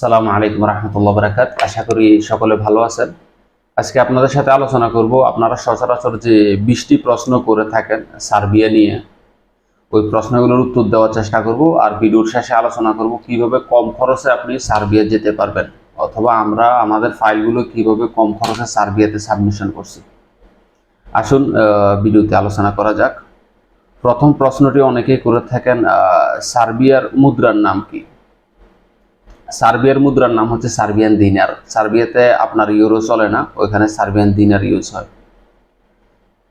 সালামু আলাইকুম রহমতুল্লাহ বরাকাত আশা করি সকলে ভালো আছেন। আজকে আপনাদের সাথে আলোচনা করব, আপনারা সচরাচর যে বিশটি প্রশ্ন করে থাকেন সার্বিয়া নিয়ে, ওই প্রশ্নগুলোর উত্তর দেওয়ার চেষ্টা করব আর ভিডিওর শেষে আলোচনা করব কীভাবে কম খরচে আপনি সার্বিয়া যেতে পারবেন অথবা আমরা আমাদের ফাইলগুলো কীভাবে কম খরচে সার্বিয়াতে সাবমিশন করছি। আসুন ভিডিওতে আলোচনা করা যাক। প্রথম প্রশ্নটি অনেকেই করে থাকেন সার্বিয়ার মুদ্রার নাম কি? সার্বিয়ার মুদ্রার নাম হচ্ছে সার্বিয়ান দিনার। সার্বিয়াতে আপনার ইউরো চলে না, ওইখানে সার্বিয়ান দিনার ইউজ হয়।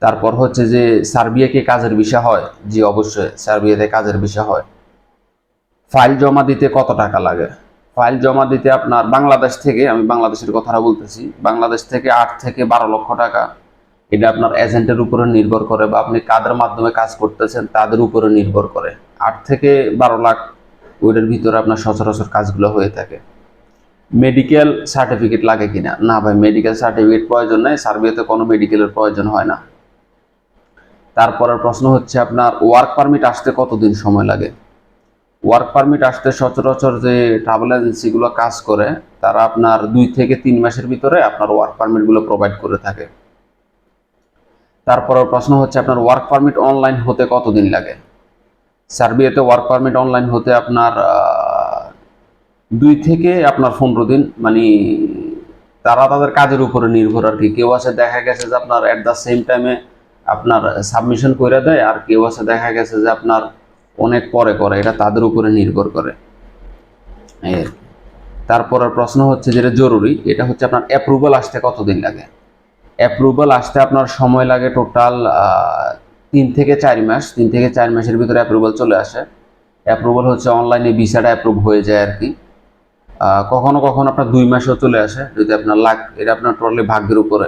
তারপর হচ্ছে যে সার্বিয়াকে কাজের বিষয় হয়? জি, অবশ্যই, সার্বিয়াতে কাজের বিষয় হয়। ফাইল জমা দিতে কত টাকা লাগে? ফাইল জমা দিতে আপনার বাংলাদেশ থেকে, আমি বাংলাদেশের কথাটা বলতেছি, বাংলাদেশ থেকে আট থেকে বারো লক্ষ টাকা। এটা আপনার এজেন্টের উপরে নির্ভর করে বা আপনি কাদের মাধ্যমে কাজ করতেছেন, তাদের উপরে নির্ভর করে। আট থেকে বারো লাখ ওইটার ভিতরে আপনার সচরাচর কাজগুলো হয়ে থাকে। মেডিকেল সার্টিফিকেট লাগে কিনা? না ভাই মেডিকেল সার্টিফিকেট প্রয়োজন নেই সার্বিয়াতে কোনো মেডিকেলের প্রয়োজন হয় না। তারপরের প্রশ্ন হচ্ছে আপনার ওয়ার্ক পারমিট আসতে কতদিন সময় লাগে? ওয়ার্ক পারমিট আসতে সচরাচর যে ট্রাভেল এজেন্সিগুলো কাজ করে, তারা আপনার দুই থেকে তিন মাসের ভিতরে আপনার ওয়ার্ক পারমিটগুলো প্রোভাইড করে থাকে। তারপরের প্রশ্ন হচ্ছে আপনার ওয়ার্ক পারমিট অনলাইন হতে কতদিন লাগে? সার্বিয়াতে ওয়ার্ক পারমিট অনলাইন হতে আপনার দুই থেকে আপনার পনেরো দিন মানে তারা তাদের কাজের উপরে নির্ভর আর কি। কেউ আছে, দেখা গেছে যে আপনার অ্যাট দ্য সেম টাইমে আপনার সাবমিশন করে দেয়, আর কেউ আছে, দেখা গেছে যে আপনার অনেক পরে করে, এটা তাদের উপরে নির্ভর করে। তারপরের প্রশ্ন হচ্ছে যেটা জরুরি, এটা হচ্ছে আপনার অ্যাপ্রুভাল আসতে কতদিন লাগে? অ্যাপ্রুভাল আসতে আপনার সময় লাগে টোটাল তিন থেকে চার মাস, তিন থেকে চার মাসের ভিতরে অ্যাপ্রুভাল চলে আসে। অ্যাপ্রুভাল হচ্ছে অনলাইনে ভিসাটা অ্যাপ্রুভ হয়ে যায় আর কি। কখনো কখনো আপনার দুই মাসও চলে আসে, যদি আপনার লাখ এটা আপনার টোটালি ভাগ্যের উপরে।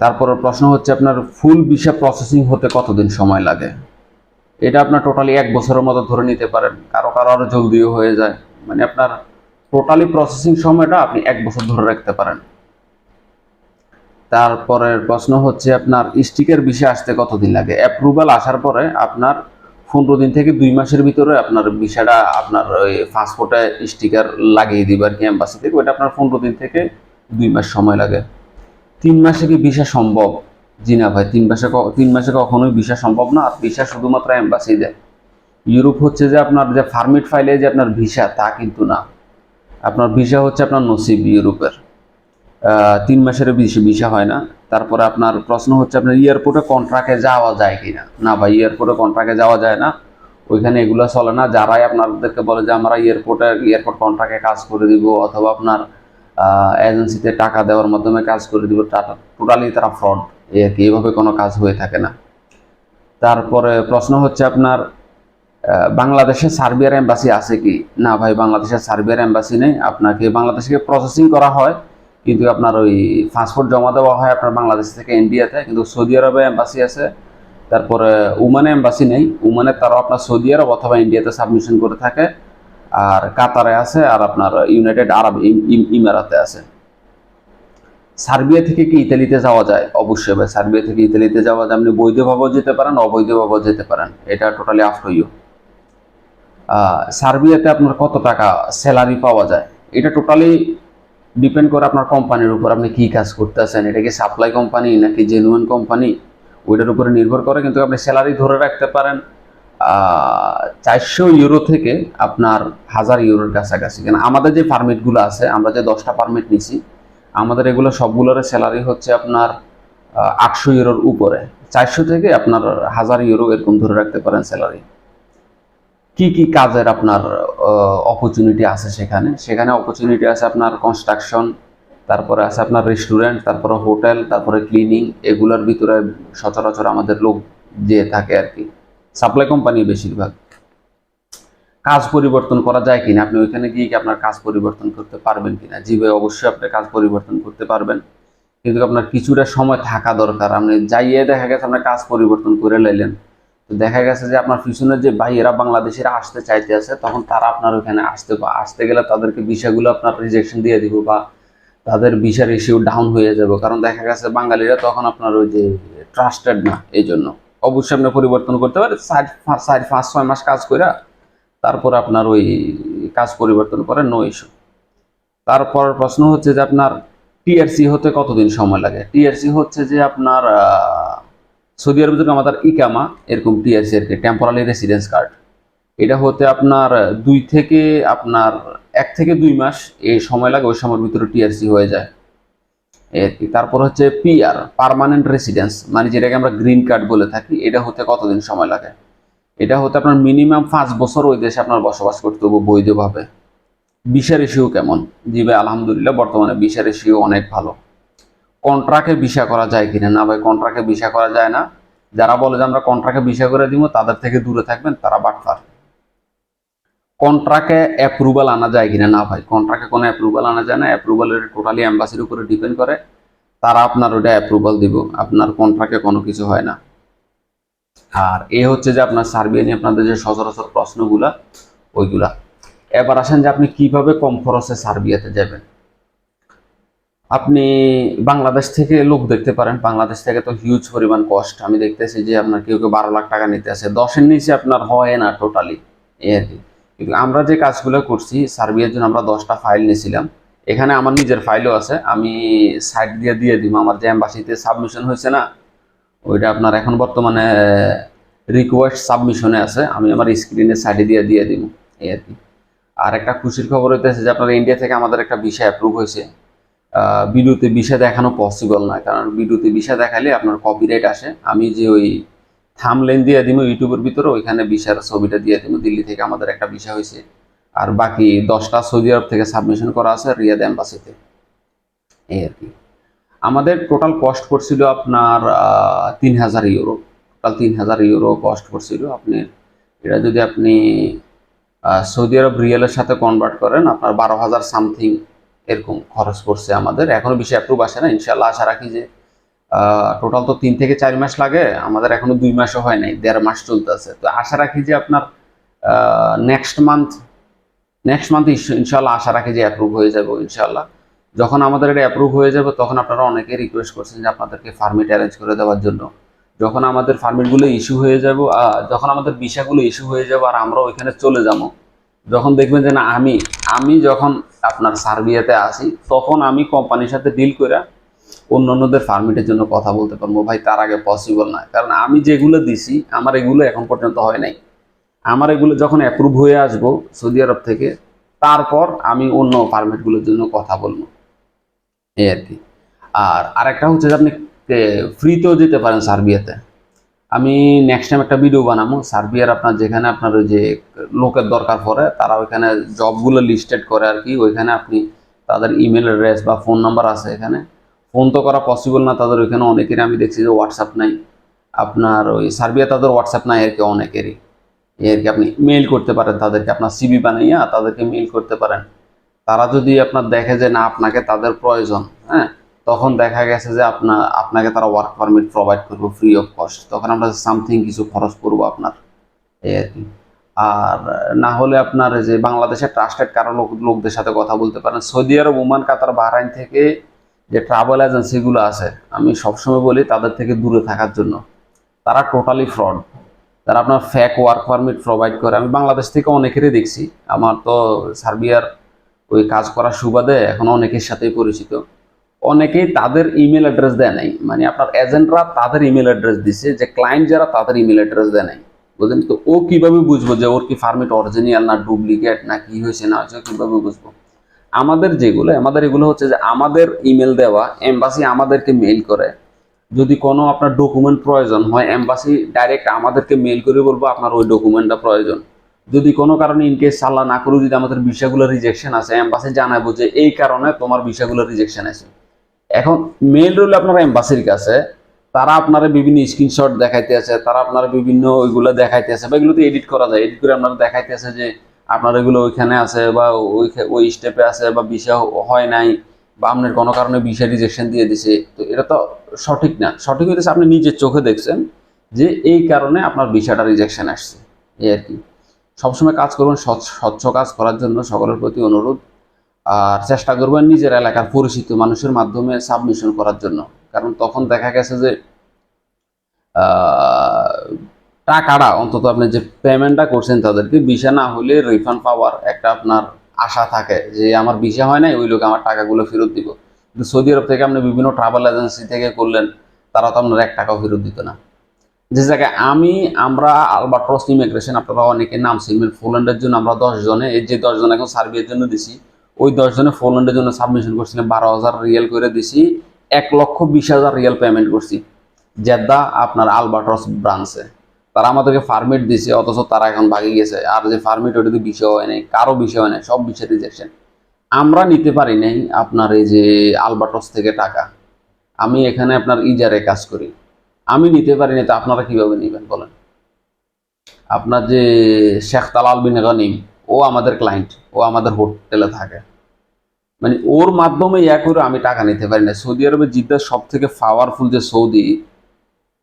তারপরে প্রশ্ন হচ্ছে আপনার ফুল ভিসা প্রসেসিং হতে কতদিন সময় লাগে? এটা আপনার টোটালি এক বছরের মতো ধরে নিতে পারেন। কারও কারও আরও জলদিও হয়ে যায়। মানে আপনার টোটালি প্রসেসিং সময়টা আপনি এক বছর ধরে রাখতে পারেন। তারপরের প্রশ্ন হচ্ছে আপনার স্টিকের বিষয় আসতে কতদিন লাগে? অ্যাপ্রুভাল আসার পরে আপনার পনেরো দিন থেকে দুই মাসের ভিতরে আপনার বিষয়টা আপনার ওই পাসপোর্টে স্টিকার লাগিয়ে দিবে আর কি অ্যাম্বাসি থেকে ওইটা আপনার পনেরো দিন থেকে দুই মাস সময় লাগে। তিন মাসে কি ভিসা সম্ভব? জি না ভাই, তিন মাসে তিন মাসে কখনোই ভিসা সম্ভব না। আর ভিসা শুধুমাত্র অ্যাম্বাসি দেয় ইউরোপ হচ্ছে যে আপনার যে ফার্মিট ফাইলে যে আপনার ভিসা তা কিন্তু না। আপনার ভিসা হচ্ছে আপনার নসিব ইউরোপের। তিন মাসের বেশি ভিসা হয় না। তারপরে আপনার প্রশ্ন হচ্ছে আপনার এয়ারপোর্টে কন্ট্রাক্টে যাওয়া যায় কি না না ভাই, এয়ারপোর্টে কন্ট্রাক্টে যাওয়া যায় না। ওইখানে এগুলো চলে না। যারাই আপনাদেরকে বলে যে আমরা এয়ারপোর্টে, এয়ারপোর্ট কন্ট্রাক্টে কাজ করে দিব অথবা আপনার এজেন্সিতে টাকা দেওয়ার মাধ্যমে কাজ করে দিব টোটালি তারা ফ্রড। এই আর কি এইভাবে কোনো কাজ হয়ে থাকে না। তারপরে প্রশ্ন হচ্ছে আপনার বাংলাদেশে সার্বিয়ার এম্বাসি আছে কি? না ভাই বাংলাদেশের সার্বিয়ার এম্বাসি নেই। আপনাকে বাংলাদেশকে প্রসেসিং করা হয়। কিন্তু আপনার ওই পাসপোর্ট জমা দেওয়া হয় আপনার বাংলাদেশ থেকে ইন্ডিয়াতে কিন্তু সৌদি আরবে এম্বাসি আছে। তারপরে উমানে এম্বাসি নেই। উমানে তারাও আপনার সৌদি আরব অথবা ইন্ডিয়াতে সাবমিশন করে থাকে। আর কাতারে আছে আর আপনার ইউনাইটেড আরব ইম- ইম- ইমারাতে আছে। সার্বিয়া থেকে কি ইতালিতে যাওয়া যায়? অবশ্যই ভাই, সার্বিয়া থেকে ইতালিতে যাওয়া যায়। আপনি বৈধভাবেও যেতে পারেন, অবৈধভাবেও যেতে পারেন। এটা টোটালি আফটার ইউ সার্বিয়াতে আপনার কত টাকা স্যালারি পাওয়া যায়? এটা টোটালি ডিপেন্ড করে আপনার কোম্পানির উপর আপনি কি কাজ করতেছেন। এটা কি সাপ্লাই কোম্পানি নাকি জেনুইন কোম্পানি ওইটার উপরে নির্ভর করে, কিন্তু আপনি স্যালারি ধরে রাখতে পারেন চারশো ইউরো থেকে আপনার হাজার ইউরোর কাছাকাছি। কেন? আমাদের যে পারমিটগুলো আছে, আমরা যে দশটা পারমিট নিছি, আমাদের এগুলো সবগুলোর স্যালারি হচ্ছে আপনার আটশো ইউরোর উপরে। চারশো থেকে আপনার হাজার ইউরো এরকম ধরে রাখতে পারেন স্যালারি কি কি কাজের আপনার অপরচুনিটি আছে সেখানে? সেখানে অপরচুনিটি আছে আপনার কনস্ট্রাকশন তারপরে আছে আপনার রেস্টুরেন্ট তারপরে হোটেল তারপরে ক্লিনিং এগুলোর ভিতরে সচরাচর আমাদের লোক যেয়ে থাকে আর কি। সাপ্লাই কোম্পানি বেশিরভাগ। কাজ পরিবর্তন করা যায় কিনা? আপনি ওইখানে গিয়ে কি আপনার কাজ পরিবর্তন করতে পারবেন কিনা? জি অবশ্যই আপনি কাজ পরিবর্তন করতে পারবেন। কিন্তু আপনার কিছুটা সময় থাকা দরকার। আপনি যাইয়ে দেখা গেছে আপনার কাজ পরিবর্তন করে লাইলেন। দেখা গেছে যে আপনার পিছনে যে ভাইয়েরা বাংলাদেশিরা আসতে চাইতে আছে, তখন তারা আপনার ওখানে আসতে বা আসতে গেলে তাদেরকে বিষয়গুলো আপনার রিজেকশন দিয়ে দিব বা তাদের ভিসা রেশিও ডাউন হয়ে যাবে। কারণ দেখা গেছে বাঙালিরা তখন আপনার ওই যে ট্রাস্টেড না এই জন্য অবশ্যই আপনি পরিবর্তন করতে পারেন, চার পাঁচ পাঁচ, ছয় মাস কাজ করে তারপর আপনার ওই কাজ পরিবর্তন করে নো ইস্যু তারপর প্রশ্ন হচ্ছে যে আপনার টিআরসি হতে কতদিন সময় লাগে? টিআরসি হচ্ছে যে আপনার সৌদি আরব যদি আমাদের ইকামা এরকম টিআরসি আর কি টেম্পোরারি রেসিডেন্স কার্ড এটা হতে আপনার দুই থেকে আপনার এক থেকে দুই মাস এই সময় লাগে, ওই সময়ের ভিতরে টিআরসি হয়ে যায়। তারপর হচ্ছে পিআর পার্মানেন্ট রেসিডেন্স মানে যেটাকে আমরা গ্রিন কার্ড বলে থাকি, এটা হতে কতদিন সময় লাগে? এটা হতে আপনার মিনিমাম পাঁচ বছর ওই দেশে আপনার বসবাস করতে হবে বৈধভাবে। ভিসা রেশিও কেমন? জি ভাই, আলহামদুলিল্লাহ, বর্তমানে ভিসা রেশিও অনেক ভালো। কন্ট্রাক্টে ভিসা করা যায় কিনা? না ভাই কন্ট্রাক্টে ভিসা করা যায় না। যারা বলে যে আমরা কন্ট্রাক্টে ভিসা করে দিব, তাদের থেকে দূরে থাকবেন, তারা বাটফার কন্ট্রাক্টে অ্যাপ্রুভাল আনা যায় কিনা? না ভাই কন্ট্রাক্টে কোনো অ্যাপ্রুভাল আনা যায় না। অ্যাপ্রুভালের টোটালি অ্যাম্বাসির উপরে ডিপেন্ড করে, তারা আপনার ওটা অ্যাপ্রুভাল দিব। আপনার কন্ট্রাক্টে কোনো কিছু হয় না। আর এ হচ্ছে যে আপনার সার্বিয়া নিয়ে আপনাদের যে সচরাচর প্রশ্নগুলা, ওইগুলা। এবার আসেন যে আপনি কীভাবে কম খরচে সার্বিয়াতে যাবেন? আপনি বাংলাদেশ থেকে লোক দেখতে পারেন। বাংলাদেশ থেকে তো হিউজ পরিমাণ কস্ট আমি দেখতেছি যে আপনার কেউ কেউ বারো লাখ টাকা নিতে আছে দশের নিচে আপনার হয় না টোটালি এই আর কি। কিন্তু আমরা যে কাজগুলো করছি সার্বিয়ার জন্য আমরা দশটা ফাইল নিয়েছিলাম। এখানে আমার নিজের ফাইলও আছে। আমি সাইড দিয়ে দিয়ে দিব। আমার যে অ্যাম্বাসিতে সাবমিশন হয়েছে না, ওইটা আপনার এখন বর্তমানে রিকোয়েস্ট সাবমিশনে আছে। আমি আমার স্ক্রিনে সাইডে দিয়ে দিয়ে দিব এই আর কি। আর একটা খুশির খবর হইতেছে যে আপনার ইন্ডিয়া থেকে আমাদের একটা বিষয় অ্যাপ্রুভ হয়েছে। ভিডিওতে ভিসা দেখানো পসিবল না কারণ ভিডিওতে ভিসা দেখালে আপনার কপিরাইট আসে। আমি যে ওই থামলেন দিয়ে দিব ইউটিউবের ভিতরে, ওইখানে ভিসার ছবিটা দিয়ে দিব দিল্লি থেকে আমাদের একটা ভিসা হয়েছে। আর বাকি দশটা সৌদি আরব থেকে সাবমিশন করা আছে রিয়াদ এম্বাসিতে। এই আর কি। আমাদের টোটাল কস্ট পড়ছিল আপনার তিন হাজার ইউরো টোটাল তিন হাজার ইউরো কস্ট পড়ছিল। আপনি, এটা যদি আপনি সৌদি আরব রিয়েলের সাথে কনভার্ট করেন, আপনার বারো হাজার সামথিং এরকম খরচ পড়ছে আমাদের। এখনও বেশি অ্যাপ্রুভ আসে না ইনশাল্লাহ আশা রাখি যে টোটাল তো তিন থেকে চার মাস লাগে, আমাদের এখনও দুই মাসও হয় নাই, দেড় মাস চলতেছে। তো আশা রাখি যে আপনার নেক্সট মান্থ নেক্সট মান্থ ইনশাল্লাহ আশা রাখি যে অ্যাপ্রুভ হয়ে যাবে ইনশাল্লাহ যখন আমাদের এটা অ্যাপ্রুভ হয়ে যাবে, তখন আপনারা অনেকে রিকোয়েস্ট করছেন যে আপনাদেরকে ফার্মিট অ্যারেঞ্জ করে দেওয়ার জন্য। যখন আমাদের ফার্মিটগুলো ইস্যু হয়ে যাব যখন আমাদের ভিসাগুলো ইস্যু হয়ে যাবে আর আমরা ওইখানে চলে যাব, যখন দেখবেন যে না, আমি আমি যখন আপনার সার্বিয়াতে আসি তখন আমি কোম্পানির সাথে ডিল করে অন্য অন্যদের ফার্মিটের জন্য কথা বলতে পারব। ভাই, তার আগে পসিবল না কারণ আমি যেগুলো দিছি, আমার এগুলো এখন পর্যন্ত হয় নাই। আমার এগুলো যখন অ্যাপ্রুভ হয়ে আসব সৌদি আরব থেকে, তারপর আমি অন্য ফার্মেটগুলোর জন্য কথা বলব। এই আর কি। আর আরেকটা হচ্ছে যে আপনি ফ্রিতেও যেতে পারেন সার্বিয়াতে। আমি নেক্সট টাইম একটা ভিডিও বানাবো সার্বিয়ার আপনার যেখানে আপনার ওই যে লোকের দরকার পড়ে, তারা ওইখানে জবগুলো লিস্টেড করে আর কি। ওইখানে আপনি তাদের ইমেল অ্যাড্রেস বা ফোন নাম্বার আছে এখানে। ফোন তো করা পসিবল না, তাদের ওইখানে অনেকেরই আমি দেখছি যে হোয়াটসঅ্যাপ নাই। আপনার ওই সার্বিয়া তাদের হোয়াটসঅ্যাপ নাই আর কি অনেকেরই। আর কি আপনি মেইল করতে পারেন, তাদেরকে আপনার সিবি বানাইয়া তাদেরকে মেইল করতে পারেন। তারা যদি আপনার দেখে যে না, আপনাকে তাদের প্রয়োজন হ্যাঁ? তখন দেখা গেছে যে আপনার আপনাকে তারা ওয়ার্ক পারমিট প্রোভাইড করব ফ্রি অফ কস্ট তখন আমরা সামথিং কিছু খরচ করব আপনার। এই আর কি। আর না হলে আপনার যে বাংলাদেশের ট্রাস্টেড কারও লোক, লোকদের সাথে কথা বলতে পারেন। Saudi Arab, Oman, Qatar, Bahrain থেকে যে ট্রাভেল এজেন্সিগুলো আছে, আমি সবসময় বলি তাদের থেকে দূরে থাকার জন্য। তারা টোটালি ফ্রড তারা আপনার ফ্যাক ওয়ার্ক পারমিট প্রোভাইড করে। আমি বাংলাদেশ থেকে অনেকেরই দেখছি। আমার তো সার্বিয়ার ওই কাজ করার সুবাদে এখন অনেকের সাথেই পরিচিত। অনেকেই তাদের ইমেল অ্যাড্রেস দেয় নাই। মানে আপনার এজেন্টরা তাদের ইমেল অ্যাড্রেস দিছে, যে ক্লায়েন্ট যারা তাদের ইমেল অ্যাড্রেস দেয় নাই। বুঝলেন? তো ও কীভাবে বুঝব যে ওর কি ফার্মেট অরিজিনাল না ডুপ্লিকেট না কি হয়েছে না হয়েছে কীভাবে বুঝব? আমাদের যেগুলো, আমাদের এগুলো হচ্ছে যে আমাদের ইমেল দেওয়া এম্বাসি আমাদেরকে মেইল করে। যদি কোনো আপনার ডকুমেন্ট প্রয়োজন হয় এম্বাসি ডাইরেক্ট আমাদেরকে মেইল করে বলব আপনার ওই ডকুমেন্টটা প্রয়োজন। যদি কোনো কারণে ইনকেস সাল্লাহ না করে যদি আমাদের বিষয়গুলো রিজেকশন আছে এম্বাসি জানাব যে এই কারণে তোমার বিষয়গুলো রিজেকশন আছে এখন মেইল রইল আপনার এম্বাসির কাছে, তারা আপনারা বিভিন্ন স্ক্রিনশট দেখাইতে আছে, তারা আপনারা বিভিন্ন ওইগুলো দেখাইতে আছে, বা এগুলো তো এডিট করা যায় এডিট করে আপনারা দেখাইতে আছে যে আপনার এগুলো ওইখানে আছে বা ওই ওই স্টেপে আছে বা বিষয় হয় নাই, বা আপনার কোনো কারণে বিষয় রিজেকশন দিয়ে দিছে, তো এটা তো সঠিক না। সঠিক হইতেছে আপনি নিজের চোখে দেখছেন যে এই কারণে আপনার বিষয়টা রিজেকশন আসছে, এই আর কি। সবসময় কাজ স্বচ্ছ স্বচ্ছ কাজ করার জন্য সকলের প্রতি অনুরোধ। আর চেষ্টা করবেন নিজের এলাকার পরিচিত মানুষের মাধ্যমে সাবমিশন করার জন্য। কারণ তখন দেখা গেছে যে টাকাটা অন্তত আপনি যে পেমেন্টটা করছেন তাদেরকে, ভিসা না হলে রিফান্ড পাওয়ার একটা আপনার আশা থাকে যে, আমার ভিসা হয় নাই, ওই লোক আমার টাকাগুলো ফেরত দিব। কিন্তু সৌদি আরব থেকে আপনি বিভিন্ন ট্রাভেল এজেন্সি থেকে করলেন, তারা তো আপনার এক টাকাও ফেরত দিত না। যে জায়গায় আমি, আমরা আলবাট্রস ইমিগ্রেশন আপনারা অনেকে নাম শুনবেন পোল্যান্ডের জন্য আমরা দশ জনে, এই যে দশজন এখন সার্বিয়ার জন্য দিছি ওই দশ জনে পোল্যান্ডের জন্য সাবমিশন করছিলাম, বারো হাজার রিয়েল করে দিছি, এক লক্ষ বিশ হাজার রিয়েল পেমেন্ট করছি। জেদ্দা আপনার আলবাট্রস ব্রাঞ্চে তারা আমাদেরকে ফার্মিট দিছে, অথচ তারা এখন ভাগে গেছে। আর যে ফার্মিট ওটা তো বিষয় হয় নাই, কারও বিষয় হয় নাই, সব বিষয় রিজেকশন আমরা নিতে পারি নাই আপনার এই যে আলবাটস থেকে টাকা। আমি এখানে আপনার ইজারে কাজ করি। আমি নিতে পারি না তো আপনারা কীভাবে নেবেন বলেন? আপনার যে শেখ তালাল বিন গনিম, ও আমাদের ক্লায়েন্ট ও আমাদের হোটেলে থাকে। মানে ওর মাধ্যমে ইয়া করে আমি টাকা নিতে পারি না। সৌদি আরবে জিদ্দার সব থেকে পাওয়ারফুল যে সৌদি,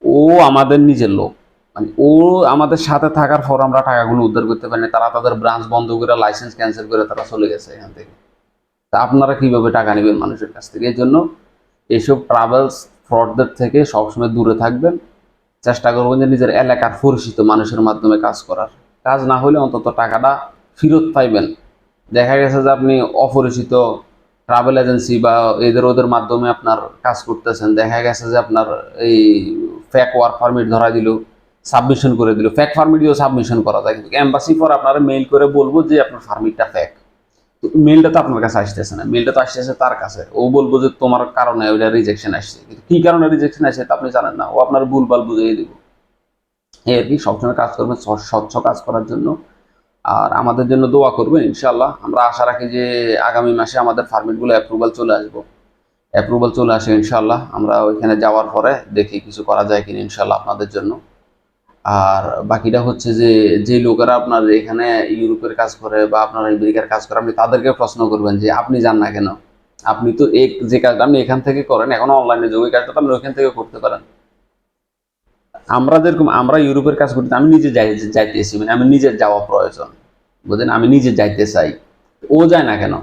ও আমাদের নিজের লোক। মানে ও আমাদের সাথে থাকার পর আমরা টাকাগুলো উদ্ধার করতে পারি না। তারা তাদের ব্রাঞ্চ বন্ধ করে লাইসেন্স ক্যান্সেল করে তারা চলে গেছে এখান থেকে। তা আপনারা কীভাবে টাকা নেবেন মানুষের কাছ থেকে? এই জন্য এইসব ট্রাভেলস ফ্রডদের থেকে সবসময় দূরে থাকবেন। চেষ্টা করবেন যে নিজের এলাকার পরিচিত মানুষের মাধ্যমে কাজ করার। কাজ না হলে অন্তত টাকাটা ফেরত পাইবেন। দেখা গেছে যে আপনি অপরিচিত ট্রাভেল এজেন্সি বা এদের ওদের মাধ্যমে আপনার কাজ করতেছেন। দেখা গেছে যে আপনার এই ফ্যাক ওয়ার্ক পারমিট ধরা দিল সাবমিশন করে দিল। ফ্যাক পারমিট দিয়েও সাবমিশন করা যায়, কিন্তু এম্বাসি পর আপনারা মেইল করে বলব যে আপনার পারমিটটা ফ্যাক মেলটা তো আপনার কাছে আসতেছে না মেলটা তো আসতেছে তার কাছে। ও বলব যে তোমার কারণে ওইটা রিজেকশন আসছে। কিন্তু কি কারণে রিজেকশন আসছে তা আপনি জানেন না, ও আপনার ভুলভাল বুঝিয়ে দিব। এই আর কি, সবসময় কাজ করবেন স্বচ্ছ কাজ করার জন্য। আর আমাদের জন্য দোয়া করবেন ইনশাল্লাহ আমরা আশা রাখি যে আগামী মাসে আমাদের ফার্মিটগুলো অ্যাপ্রুভাল চলে আসব। অ্যাপ্রুভাল চলে আসে ইনশাল্লাহ আমরা ওইখানে যাওয়ার পরে দেখি কিছু করা যায় কিনা ইনশাল্লাহ আপনাদের জন্য। আর বাকিটা হচ্ছে যে যে লোকেরা আপনার এখানে ইউরোপের কাজ করে বা আপনার আমেরিকার কাজ করে, আপনি তাদেরকে প্রশ্ন করবেন যে, আপনি যান না কেন? আপনি তো এক, যে কাজটা আপনি এখান থেকে করেন, এখন অনলাইনে যে, ওই কাজটা তো আপনি ওইখান থেকে করতে পারেন। আমরা যেরকম, আমরা ইউরোপের কাজ করতে, আমি নিজে যাই, যাইতেছি মানে আমি নিজের যাওয়া প্রয়োজন। বুঝলেন? আমি নিজে যাইতে চাই। ও যায় না কেন?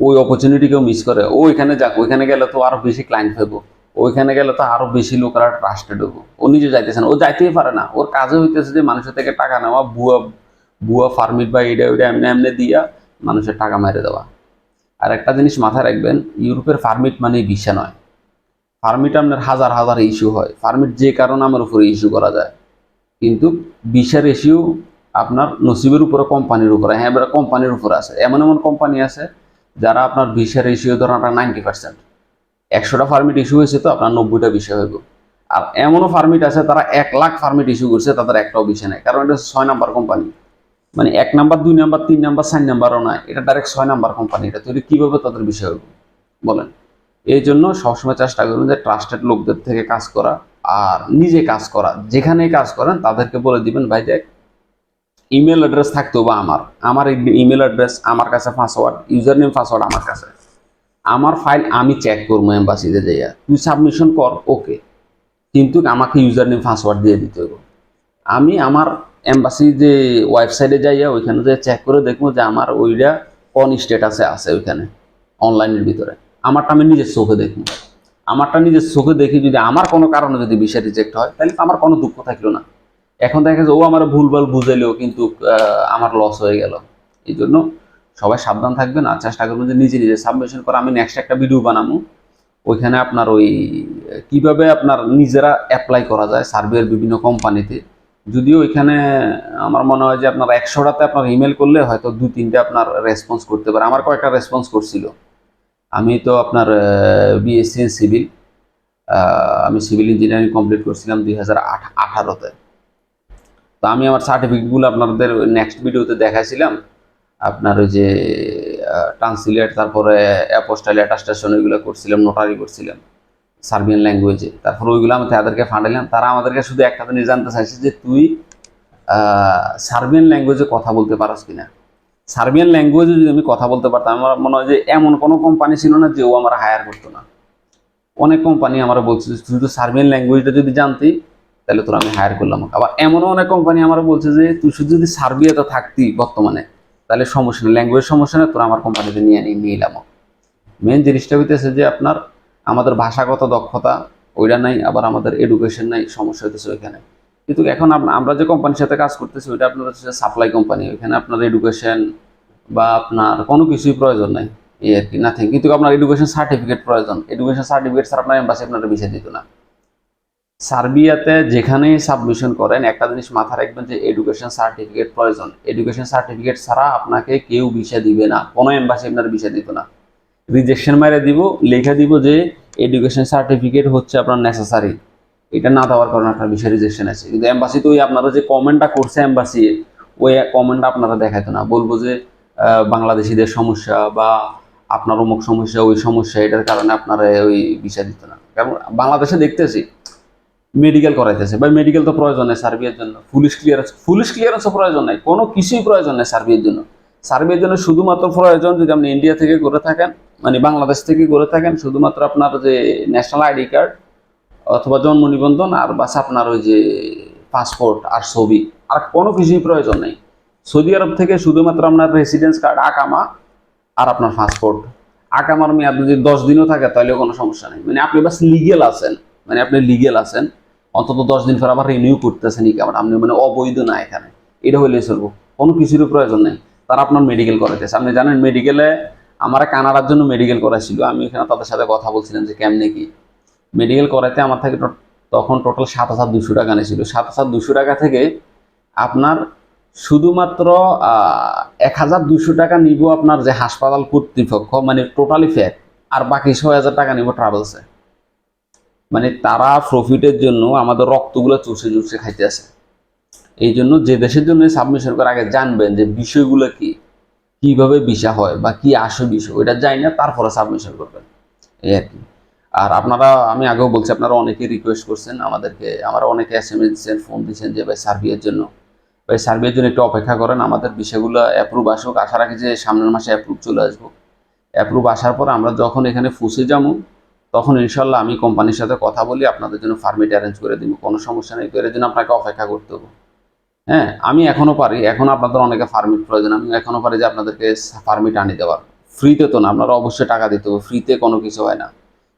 ওই অপরচুনিটিকেও মিস করে। ও ওইখানে যাক, ওইখানে গেলে তো আরও বেশি ক্লায়েন্ট পাবো ওইখানে গেলে তো আরও বেশি লোকেরা ট্রাস্টেড হব ও নিজে যাইতেছে না। ও যাইতেই পারে না। ওর কাজে হইতেছে যে মানুষের থেকে টাকা নেওয়া, ভুয়া ভুয়া ফার্মিট বা এটা ওইটা এমনি এমনি দিয়া মানুষের টাকা মেরে দেওয়া। আর একটা জিনিস মাথায় রাখবেন, ইউরোপের ফার্মিট মানে ভিসা নয়। ফার্মিট আপনার হাজার হাজার ইস্যু হয়। ফার্মিট যে কারণে আমার উপরে ইস্যু করা যায়। কিন্তু ভিসার ইস্যু আপনার নসিবের উপরে, কোম্পানির উপরে হ্যাঁ এবারে কোম্পানির উপরে আছে। এমন এমন কোম্পানি আছে যারা আপনার ভিসার ইস্যু ধরেন আপনার নাইনটি পার্সেন্ট একশোটা ফার্মিট ইস্যু হয়েছে তো, আপনার নব্বইটা বিষয় হইব। আর এমনও ফার্মিট আছে, তারা এক লাখ ফার্মিট ইস্যু করছে, তাদের একটাও বিষয় নেই। কারণ এটা ছয় নাম্বার কোম্পানি। মানে এক নাম্বার, দুই নাম্বার, তিন নাম্বার, চার নাম্বারও নয় এটা ডাইরেক্ট ছয় নাম্বার কোম্পানি। এটা তৈরি কীভাবে তাদের বিষয় হইব? বলেন। এই জন্য সবসময় চেষ্টা করবেন যে ট্রাস্টেড লোকদের থেকে কাজ করা আর নিজে কাজ করা। যেখানে কাজ করেন, তাদেরকে বলে দিবেন, ভাই দেখ ইমেল অ্যাড্রেস থাকতো বা আমার। আমার ইমেল অ্যাড্রেস আমার কাছে পাসওয়ার্ড ইউজার নেম পাসওয়ার্ড আমার কাছে। আমার ফাইল আমি চেক করব এম্বাসিতে যাইয়া। তুই সাবমিশন কর ওকে কিন্তু আমাকে ইউজার নেম পাসওয়ার্ড দিয়ে দিতে হবে। আমি আমার এম্বাসি যে ওয়েবসাইটে যাইয়া ওইখানে যে চেক করে দেখব যে আমার ওইটা কোন স্টেটাসে আছে ওইখানে অনলাইনের ভিতরে। আমারটা আমি নিজের চোখে দেখব। আমারটা নিজের চোখে দেখি যদি আমার কোনো কারণে যদি বিষয় রিজেক্ট হয়, তাহলে আমার কোনো দুঃখ থাকল না। এখন দেখা যায় ও আমার ভুলভাল বুঝাইলেও কিন্তু আমার লস হয়ে গেল। এই জন্য সবাই সাবধান থাকবেন আর চেষ্টা করবেন যে নিজে নিজে সাবমিশন করে আমি নেক্সট একটা ভিডিও বানাবো ওইখানে আপনার ওই, কীভাবে আপনার নিজেরা অ্যাপ্লাই করা যায় সার্ভের বিভিন্ন কোম্পানিতে যদিও ওইখানে আমার মনে হয় যে আপনার একশোটাতে আপনার ইমেল করলে হয়তো দু তিনটে আপনার রেসপন্স করতে পারে। আমার কয়েকটা রেসপন্স করছিল। আমি তো আপনার বিএসসি সিভিল আমি সিভিল ইঞ্জিনিয়ারিং কমপ্লিট করছিলাম দুই হাজার আঠারোতে। তো আমি আমার সার্টিফিকেটগুলো আপনাদের নেক্সট ভিডিওতে দেখাইছিলাম। আপনার ওই যে ট্রান্সলেট তারপরে অ্যাপোস্টাইল অ্যাটাস্টেশন ওইগুলো করছিলাম নোটারি করছিলাম সার্বিয়ান ল্যাঙ্গুয়েজে তারপর ওইগুলো আমি তাদেরকে ফান্ডাইলাম তারা আমাদেরকে শুধু একটা জিনিস জানতে চাইছে যে তুই সার্বিয়ান ল্যাঙ্গুয়েজে কথা বলতে পারস কিনা? সার্বিয়ান ল্যাঙ্গুয়েজে যদি আমি কথা বলতে পারতাম, আমার মনে হয় যে এমন কোনো কোম্পানি ছিল না যে ও আমার হায়ার করতো না। অনেক কোম্পানি আমার বলছে তুই তো সার্বিয়ান ল্যাঙ্গুয়েজটা যদি জানতি তাহলে তোর আমি হায়ার করলাম। আবার এমনও অনেক কোম্পানি আমার বলছে যে, তুই শুধু যদি সার্বিয়াতে থাকতি বর্তমানে, তাহলে সমস্যা নেই। ল্যাঙ্গুয়েজ সমস্যা নেই, তোরা আমার কোম্পানিতে নিয়ে নিয়ে এলাম। মেন জিনিসটা হইতেছে যে, আপনার আমাদের ভাষাগত দক্ষতা, ওইটা নাই, আবার আমাদের এডুকেশন নাই, সমস্যা হইতেছে ওইখানে। কিন্তু এখন আমরা যে কোম্পানির সাথে কাজ করতেছি, ওইটা আপনার হচ্ছে সাপ্লাই কোম্পানি ওইখানে আপনার এডুকেশন বা আপনার কোনো কিছুই প্রয়োজন নাই। এই আর কি নাথিং কিন্তু আপনার এডুকেশন সার্টিফিকেট প্রয়োজন। এডুকেশন সার্টিফিকেট ছাড়া আপনার এম্বাসি আপনার ভিসা দিত না। সার্বিয়াতে যেখানেই সাবমিশন করেন, একটা জিনিস মাথায় রাখবেন যে এডুকেশন সার্টিফিকেট প্রয়োজন। এডুকেশন সার্টিফিকেট ছাড়া আপনাকে কেউ ভিসা দিবে না। কোনো এম্বাসি আপনার ভিসা দিত না। রিজেকশন মেরে দিব, লিখে দিব যে এডুকেশন সার্টিফিকেট হচ্ছে আপনার নেসেসারি এটা না দেওয়ার কারণে আপনার ভিসা রিজেকশন আছে। কিন্তু এম্বাসি তো ওই আপনারা যে কমেন্টটা করছে এম্বাসি ওই কমেন্টটা আপনারা দেখাইতো না। বলব যে বাংলাদেশিদের সমস্যা বা আপনার অমুক সমস্যা, ওই সমস্যা, এটার কারণে আপনারা ওই ভিসা দিত না। কারণ বাংলাদেশে দেখতেছি মেডিকেল করাইতেছে। ভাই মেডিকেল তো প্রয়োজন নেই সার্ভিয়ার জন্য। পুলিশ ক্লিয়ারেন্স পুলিশ ক্লিয়ারেন্সও প্রয়োজন নেই। কোনো কিছুই প্রয়োজন নেই সার্ভিয়ার জন্য। সার্ভিয়ার জন্য শুধুমাত্র প্রয়োজন যদি আপনি ইন্ডিয়া থেকে করে থাকেন মানে বাংলাদেশ থেকে করে থাকেন, শুধুমাত্র আপনার যে ন্যাশনাল আইডি কার্ড অথবা জন্ম নিবন্ধন আর বাস আপনার ওই যে পাসপোর্ট আর ছবি, আর কোনো কিছুই প্রয়োজন নেই। সৌদি আরব থেকে শুধুমাত্র আপনার রেসিডেন্স কার্ড আকামা আর আপনার পাসপোর্ট আকামার মেয়াদ যদি দশ দিনও থাকে, তাহলেও কোনো সমস্যা নেই। মানে আপনি বাস লিগেল আছেন। মানে আপনি লিগেল আছেন। অন্তত দশ দিন পর আবার রিনিউ করতেছে করতেছেন ইকামার আপনি মানে অবৈধ না এখানে। এটা হইলে চলবো। কোনো কিছুরই প্রয়োজন নেই। তারা আপনার মেডিকেল করাইতেছে। আপনি জানেন মেডিকেলে আমার কানাডার জন্য মেডিকেল করাইছিল। আমি এখানে তাদের সাথে কথা বলছিলাম যে কেমনে কি। মেডিকেল করাইতে আমার থেকে তখন টোটাল সাত হাজার দুশো টাকা নিয়েছিল সাত হাজার দুশো টাকা থেকে আপনার শুধুমাত্র এক হাজার দুশো টাকা নিব আপনার যে হাসপাতাল কর্তৃপক্ষ মানে টোটালি ফ্যাক আর বাকি ছয় হাজার টাকা নিব ট্রাভেলসে মানে তারা প্রফিটের জন্য আমাদের রক্তগুলো চুষে চুষে খাইতে আসে। এই জন্য যে দেশের জন্য সাবমিশন করার আগে জানবেন যে বিষয়গুলো কি, কীভাবে ভিসা হয় বা কি আসে বিষয়, ওইটা জানি না তারপরে সাবমিশন করবেন। এই আর কি। আর আপনারা, আমি আগেও বলছি, আপনারা অনেকে রিকোয়েস্ট করছেন আমাদেরকে, আমরা অনেকে এস এম এস দিচ্ছেন ফোন দিচ্ছেন যে, ভাই সার্ভিয়ার জন্য। ভাই সার্ভিয়ার জন্য একটু অপেক্ষা করেন, আমাদের বিষয়গুলো অ্যাপ্রুভ আসুক। আসার আগে যে সামনের মাসে অ্যাপ্রুভ চলে আসব। অ্যাপ্রুভ আসার পর আমরা যখন এখানে ফুসে যাব তখন ইনশাল্লাহ আমি কোম্পানির সাথে কথা বলি, আপনাদের জন্য ফার্মিট অ্যারেঞ্জ করে দিব, কোনো সমস্যা নেই তো এর জন্য আপনাকে অপেক্ষা করতে হবে। হ্যাঁ আমি এখনও পারি, এখন আপনাদের অনেকে ফার্মিট প্রয়োজন আমি এখনও পারি যে আপনাদেরকে ফার্মিট আনি দেওয়ার। ফ্রিতে তো না, আপনারা অবশ্যই টাকা দিতে হবে ফ্রিতে কোনো কিছু হয় না।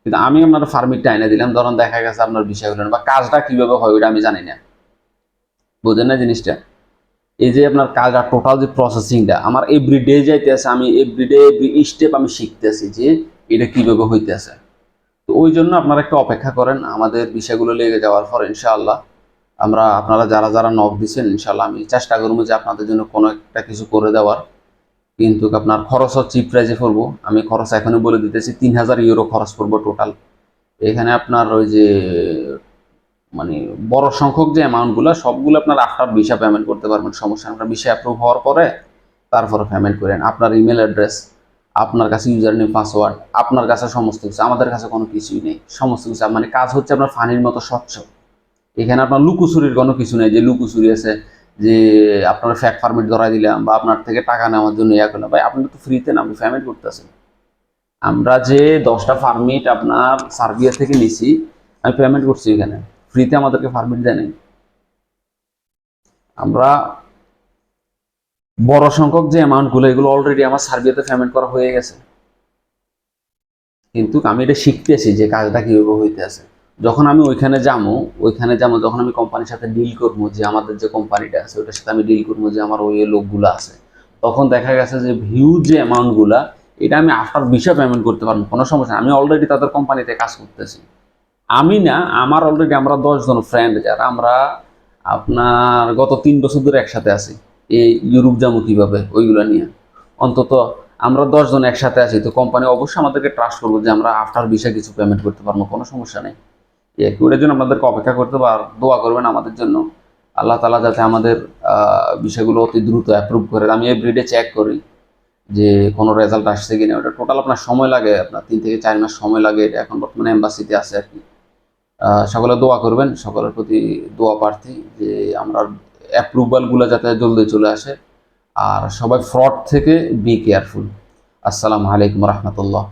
কিন্তু আমি আপনার ফার্মিটটা এনে দিলাম, ধরুন দেখা গেছে আপনার বিষয় হলেন বা কাজটা কীভাবে হয় ওইটা আমি জানি না। বোঝেন না জিনিসটা? এই যে আপনার কাজটা টোটাল যে প্রসেসিংটা আমার এভরিডে যাইতেছে, আমি এভরিডে এভরি স্টেপ আমি শিখতেছি যে এটা কীভাবে হইতেছে। তো ওই জন্য আপনারা একটু অপেক্ষা করেন, আমাদের বিষয়গুলো লেগে যাওয়ার পর ইনশাআল্লাহ আমরা, আপনারা যারা যারা নক দিচ্ছেন ইনশাআল্লাহ আমি চেষ্টা করব যে আপনাদের জন্য কোনো একটা কিছু করে দেওয়ার। কিন্তু আপনার খরচ চিপ প্রাইজে পড়ব। আমি খরচ এখনই বলে দিতেছি, তিন হাজার ইউরো খরচ পড়ব টোটাল এখানে আপনার ওই যে মানে বড় সংখ্যক যে অ্যামাউন্টগুলো সবগুলো আপনার আফটার ভিসা পেমেন্ট করতে পারবেন। সমস্যা আপনার ভিসা অ্যাপ্রুভ হওয়ার পরে তারপরে পেমেন্ট করেন। আপনার ইমেল অ্যাড্রেস আপনার কাছে ইউজার নেম পাসওয়ার্ড আপনার কাছে সমস্ত কিছু, আমাদের কাছে কোনো কিছুই নেই। সমস্ত কিছু মানে কাজ হচ্ছে আপনার ফানির মতো স্বচ্ছ। এখানে আপনার লুকোচুরির কোনো কিছু নেই, যে লুকোচুরি আছে, যে আপনার ফ্যাক ফার্মিট ধরাই দিলাম বা আপনার থেকে টাকা নেওয়ার জন্য ইয়া করলাম। ভাই, আপনি তো ফ্রিতে না, আপনি পেমেন্ট করতেছেন। আমরা যে দশটা ফার্মিট আপনার সার্বিয়া থেকে নিছি, আমি পেমেন্ট করছি এখানে। ফ্রিতে আমাদেরকে ফার্মিট দেয় নাই। আমরা বড় সংখ্যক যে অ্যামাউন্টগুলো এগুলো অলরেডি আমার সার্বিয়াতে পেমেন্ট করা হয়ে গেছে। কিন্তু আমি এটা শিখতেছি যে কাজটা কীভাবে হইতে আছে। যখন আমি ওইখানে যাব ওইখানে যাব, যখন আমি কোম্পানির সাথে ডিল করব, যে আমাদের যে কোম্পানিটা আছে ওইটার সাথে আমি ডিল করব যে আমার ওই লোকগুলো আছে, তখন দেখা গেছে যে ভিউ যে অ্যামাউন্টগুলা এটা আমি আফটার বিষয় পেমেন্ট করতে পারব কোনো সমস্যা আমি অলরেডি তাদের কোম্পানিতে কাজ করতেছি। আমি না, আমার অলরেডি আমরা দশজন ফ্রেন্ড যারা আমরা আপনার গত তিন বছর ধরে একসাথে আছি। এই ইউরোপ যাব কীভাবে, ওইগুলো নিয়ে। অন্তত আমরা দশজন একসাথে আছি, তো কোম্পানি অবশ্যই আমাদেরকে ট্রাস্ট করব যে আমরা আফটার বিষয়ে কিছু পেমেন্ট করতে পারব, কোনো সমস্যা নেই। আর কি। ওটার জন্য আপনাদেরকে অপেক্ষা করতে পার দোয়া করবেন আমাদের জন্য। আল্লাহ তালা যাতে আমাদের বিষয়গুলো অতি দ্রুত অ্যাপ্রুভ করে। আমি এভরিডে চেক করি যে কোনো রেজাল্ট আসছে কিনা। ওটা টোটাল আপনার সময় লাগে, আপনার তিন থেকে চার মাস সময় লাগে, এটা এখন বর্তমানে এম্বাসিতে আছে আর কি। সকলে দোয়া করবেন, সকলের প্রতি দোয়া প্রার্থী যে আমরা অ্যাপ্রুভালগুলো যাতে জলদি চলে আসে। আর সবাই ফ্রড থেকে বি কেয়ারফুল আসসালামু আলাইকুম রহমতুল্লাহ।